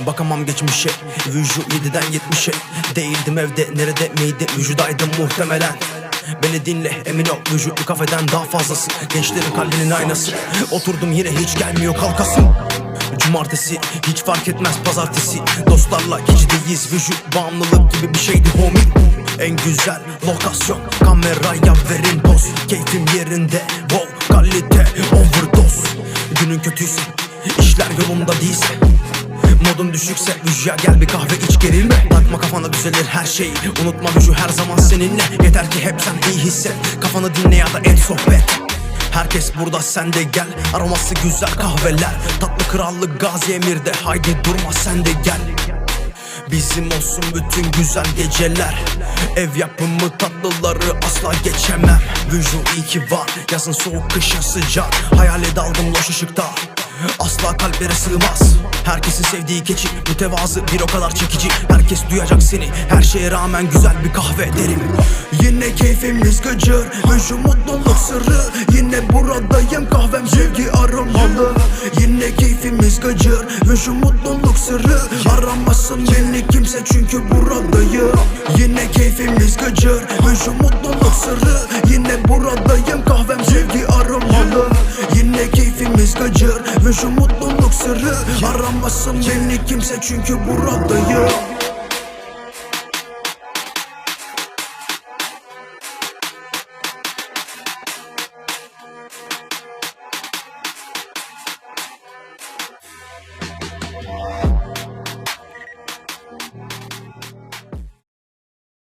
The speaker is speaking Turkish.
Bakamam geçmişe Vücu 7'den 70'e Değildim evde nerede miydim Vücudaydım muhtemelen. Beni dinle emin ol vücut bir kafeden daha fazlası. Gençlerin kalbinin aynası. Oturdum yine hiç gelmiyor kalkasın Cumartesi hiç fark etmez pazartesi. Dostlarla gecedeyiz vücut bağımlılık gibi bir şeydi homie. En güzel lokasyon kameraya verin poz Keyfim yerinde wow kalite overdose. Günün kötüyse işler yolunda değilse Modun düşükse Vücuya gel bir kahve iç gerilme Takma kafana düzelir her şey. Unutma vücu her zaman seninle. Yeter ki hep sen iyi hisset. Kafanı dinle ya da et sohbet. Herkes burada sen de gel. Aroması güzel kahveler. Tatlı krallık Gazi Emir'de. Haydi durma sen de gel Bizim olsun bütün güzel geceler. Ev yapımı tatlıları asla geçemem. Vücu iyi ki var Yazın soğuk kışın sıcak. Hayale daldım loş ışıkta. Asla kalplere sığmaz. Herkesin sevdiği keçi Mütevazı bir o kadar çekici. Herkes duyacak seni Her şeye rağmen güzel bir kahve derim. Yine keyfimiz gıcır Vücu mutluluk sırrı. Yine buradayım kahvem sevgi aromalı. Yine keyfimiz gıcır Vücu mutluluk sırrı Aramasın beni kimse çünkü buradayım. Yine keyfimiz gıcır Vücu mutluluk sırrı. Yine buradayım kahvem sevgi aromalı. Yine keyfimiz gıcır Vücu mutluluk sırrı. Aramasın beni kimse çünkü buradayım